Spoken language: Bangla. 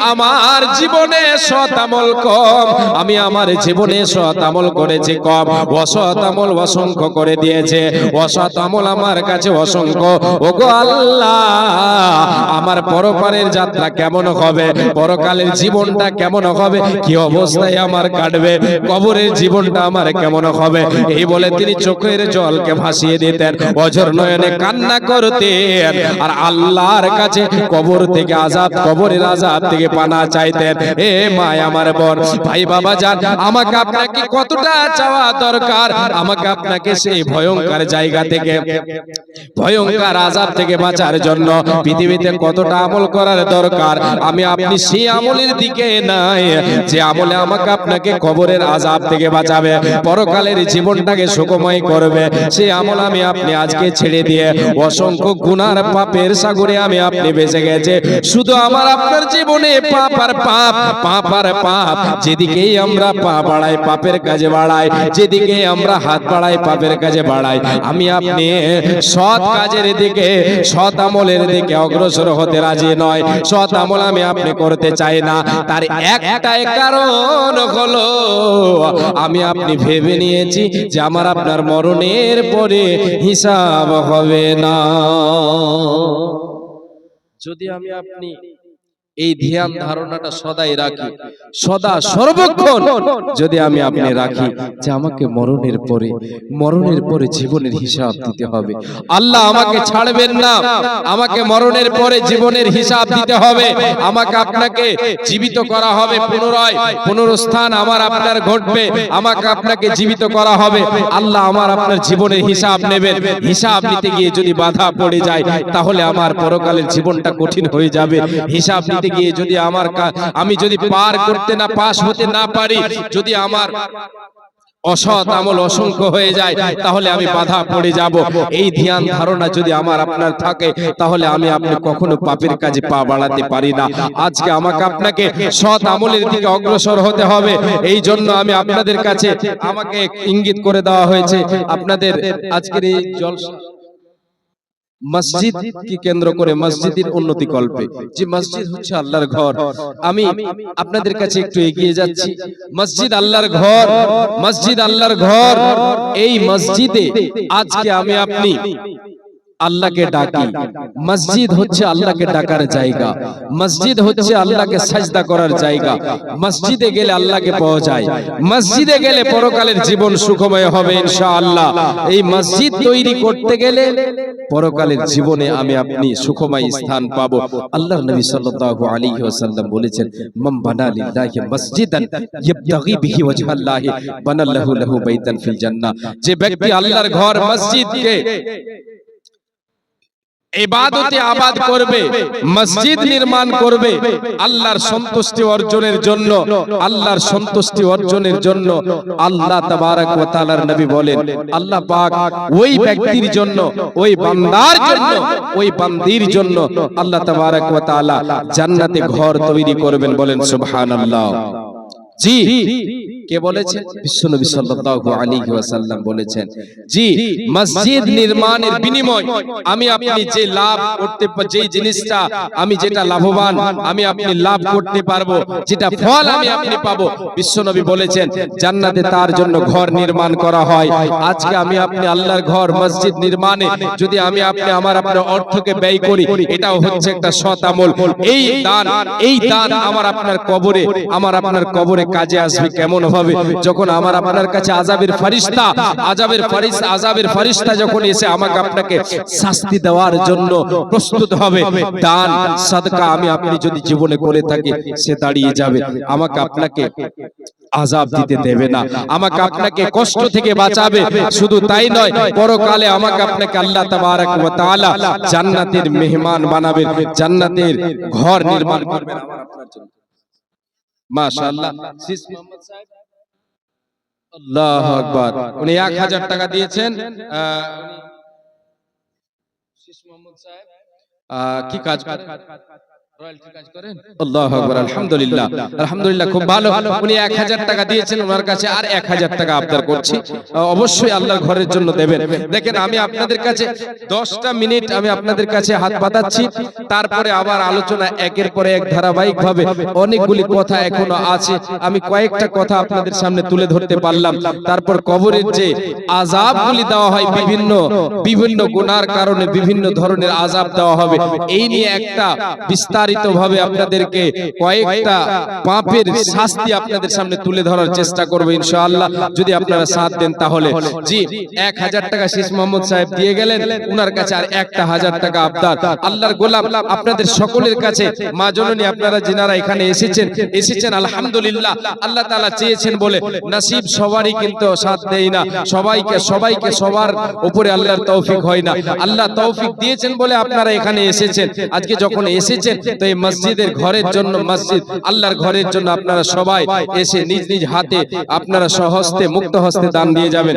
আমার জীবনে সৎ আমল কম। আমি আমার জীবনে সৎ আমল করেছি কম। অসৎ আমল অসংখ্য করে দিয়েছে। অসৎ আমল আমার কাছে অসংখ্য। ওগো আল্লাহ, আমার পরপারের যাত্রা কেমন হবে? পরকালের জীবনটা কেমন হবে? কি অবস্থায় আমার কাটবে? কবরের জীবনটা আমার কেমন হবে? এই বলে তিনি চোখের জলকে ভাসিয়ে দিতেন। অজর নয়নে কান্না করতেন। আর আল্লাহর কাছে কবর থেকে আজাদ, কবরের আজাদ থেকে পানা চাইতেন। এ মায় আমার বোন, ভাই বাবা যান, আমাকে আপনাকে কতটা চাওয়া দরকার? আমাকে আপনাকে সেই ভয়ঙ্কর জায়গা থেকে, ভয়ঙ্কর আজাব থেকে বাঁচার জন্য পৃথিবীতে কতটা আমল করার দরকার? আমি আপনি সেই আমলের দিকে নাই, যে আমলে আমাকে আপনাকে কবরের আজাব থেকে বাঁচাবে, পরকালের জীবনটাকে সুখময় করবে। সেই আমল আমি আপনি আজকে ছেড়ে দিয়ে অসংখ্য গুনার পাপের সাগরে আমি আপনি বেঁচে গেছে। শুধু আমার আপনার জীবনে পাপ আর পাপ পাপ আর পাপ। যেদিকেই আমরা পা বাড়াই, পাপের কাজে বাড়াই। যেদিকে আমরা হাত বাড়াই, পাপের কাজে বাড়াই। আমি আপনি সৎ কাজের দিকে, সৎ আমলের দিকে অগ্রসর হতে রাজি নয়। সৎ আমল আমি আপনি করতে চাই না। তার একটাই কারণ হলো, আমি আপনি ভেবে নিয়েছি যে আমার আপনার মরণের পরে হিসাব হবে না। যদি আমি আপনি এই ধ্যান ধারণাটা সদাই রাখি। সদা সর্বক্ষণ যদি আমি আপনি রাখি যে আমাকে মরণের পরে মরণের পরে জীবনের হিসাব দিতে হবে। আল্লাহ আমাকে ছাড়বেন না। আমাকে মরণের পরে জীবনের হিসাব দিতে হবে। আমাকে আপনাকে জীবিত করা হবে পুনরায়। পুনরুত্থান আমার আপনার ঘটবে। আমাকে আপনাকে জীবিত করা হবে। আল্লাহ আমার আপনার জীবনের হিসাব নেবেন। হিসাব নিতে গিয়ে যদি বাধা পড়ে যায় তাহলে আমার পরকালের জীবনটা কঠিন হয়ে যাবে। হিসাব নিতে গিয়ে যদি আমার আমি যদি পার করতে না পাস হতে না পারি, যদি আমার অসৎ আমল অসংখ্য হয়ে যায়, তাহলে আমি বাধা পড়ে যাব। এই ধ্যান ধারণা যদি আমার আপনার থাকে, তাহলে আমি আপনি কখনো পাপের কাজে পা বাড়াতে পারি না। আজকে আমাকে আপনাকে সৎ আমলের দিকে অগ্রসর হতে হবে। এই জন্য আমি আপনাদের কাছে আমাকে ইঙ্গিত করে দেওয়া হয়েছে। আপনাদের আজকের এই জলসা মসজিদ কি কেন্দ্র করে মসজিদের উন্নতি কল্পে। যে মসজিদ হচ্ছে আল্লাহর ঘর। আমি আপনাদের কাছে একটু এগিয়ে যাচ্ছি। মসজিদ আল্লাহর ঘর। মসজিদ আল্লাহর ঘর। এই মসজিদে আজকে আমি আপনি আল্লাহকে ডাকি। মসজিদ হচ্ছে আল্লাহকে ডাকার জায়গা। মসজিদ হচ্ছে আল্লাহকে সাজদা করার জায়গা। মসজিদে গেলে আল্লাহকে পাওয়া যায়। মসজিদে গেলে পরকালের জীবন সুখময় হবে ইনশাআল্লাহ। এই মসজিদ তৈরি করতে গেলে পরকালের জীবনে আমি আপনি সুখময় স্থান পাব। আল্লাহর নবী সাল্লাল্লাহু আলাইহি ওয়াসাল্লাম বলেছেন মান বানা লিল্লাহি মসজিদান ইবতাগি বিহি ওয়াজহাল্লাহি বানাল্লাহু লাহু বাইতান ফিল জান্নাহ। যে ব্যক্তি আল্লাহর ঘর মসজিদকে ইবাদতে আবাদ করবে মসজিদ নির্মাণ করবে আল্লাহর সন্তুষ্টি অর্জনের জন্য আল্লাহর সন্তুষ্টি অর্জনের জন্য আল্লাহ তাবারক ওয়া তাআলার নবী বলেন আল্লাহ পাক ওই ব্যক্তির জন্য ওই বান্দার জন্য ওই বান্দির জন্য আল্লাহ তাবারক ওয়া তাআলা জান্নাতে ঘর তৈরি করবেন বলেন সুবহানাল্লাহ। জি কে বলেছেন? বিশ্বনবী সাল্লাল্লাহু আলাইহি ওয়াসাল্লাম বলেছেন। জি মসজিদ নির্মাণের বিনিময়। আমি আপনি যে লাভ করতে জিনিসটা আমি যেটা লাভবান আমি আপনি লাভ করতে পারব যেটা ফল আমি আপনি পাবো। বিশ্বনবী বলেছেন জান্নাতে তার জন্য ঘর নির্মাণ করা হয়। আজকে আমি আপনি আল্লাহর ঘর মসজিদ নির্মাণে যদি আমি আপনি আমার আপনার অর্থকে ব্যয় করি এটাও হচ্ছে একটা সৎ আমল। এই দান এই দান আমার আপনার কবরে আমার আপনার কবরে কাজে আসবে, কেমন হবে? যখন আমার আপনার কাছে আজাবের ফারিস্তা আজাবের ফারিস্তা আজাবের ফারিস্তা যখন এসে আমাকে আপনাকে শাস্তি দেওয়ার জন্য প্রস্তুত হবে, দান, সাদকা আমি আপনি যদি জীবনে করে থাকি, সে দাঁড়িয়ে যাবে। আমাকে আপনাকে আজাব দিতে দেবে না। আমাকে আপনাকে কষ্ট থেকে বাঁচাবে। শুধু তাই নয়, পরকালে আমাকে আপনাকে আল্লাহ তাবারক ওয়া তাআলা জান্নাতের মেহমান বানাবেন, জান্নাতের ঘর নির্মাণ করবেন আমার আপনার জন্য। মাশাআল্লাহ। সিস মোহাম্মদ সাহেব। আল্লাহু আকবার। উনি 1000 টাকা দিয়েছেন আহ, সিস মোহাম্মদ সাহেব আহ, কি কাজ করেন? আলহামদুলিল্লাহ। আলহামদুলিল্লাহ, খুব ভালো। উনি 1000 টাকা দিয়েছেন ওনার কাছে, আর 1000 টাকা আবদার করছি। অবশ্যই আল্লাহর ঘরের জন্য দেবেন। দেখেন, আমি আপনাদের কাছে 10টা মিনিট আমি আপনাদের কাছে হাত পাতাচ্ছি তারপরে আবার আলোচনা একের পরে এক ধারাবাহিক ভাবে অনেকগুলি কথা এখনও আছে। আমি কয়েকটা কথা আপনাদের সামনে তুলে ধরতে পারলাম। তারপর কবরের যে আযাবগুলি দেওয়া হয়, বিভিন্ন বিভিন্ন গুনার কারণে বিভিন্ন ধরনের আযাব দেওয়া হবে। এই নিয়ে একটা বিস্তারিত আপনাদেরকে কয়েকটা পাপের শাস্তি আপনাদের সামনে তুলে ধরার চেষ্টা করব ইনশাআল্লাহ। যদি আপনারা সাথ দেন তাহলে। জি এক হাজার টাকা শেষ মোহাম্মদ সাহেব দিয়ে গেলেন উনার কাছে আর একটা হাজার টাকা আবদার। আল্লাহর গোলাম আপনাদের সকলের কাছে মা জননী আপনারা যিনারা এখানে এসেছেন এসেছেন আলহামদুলিল্লাহ। আল্লাহ তাআলা চেয়েছেন বলে নসিব সবারই কিন্তু সাথ দেয় না। সবাইকে সবাইকে সবার উপরে আল্লাহর তৌফিক হয় না। আল্লাহ তৌফিক দিয়েছেন বলে আপনারা এখানে এসেছেন। আজকে যখন এসেছেন তো এই মসজিদের ঘরের জন্য মসজিদ, আল্লাহর ঘরের জন্য আপনারা সবাই এসে নিজ নিজ হাতে আপনারা সহস্তে মুক্ত হস্তে দান দিয়ে যাবেন।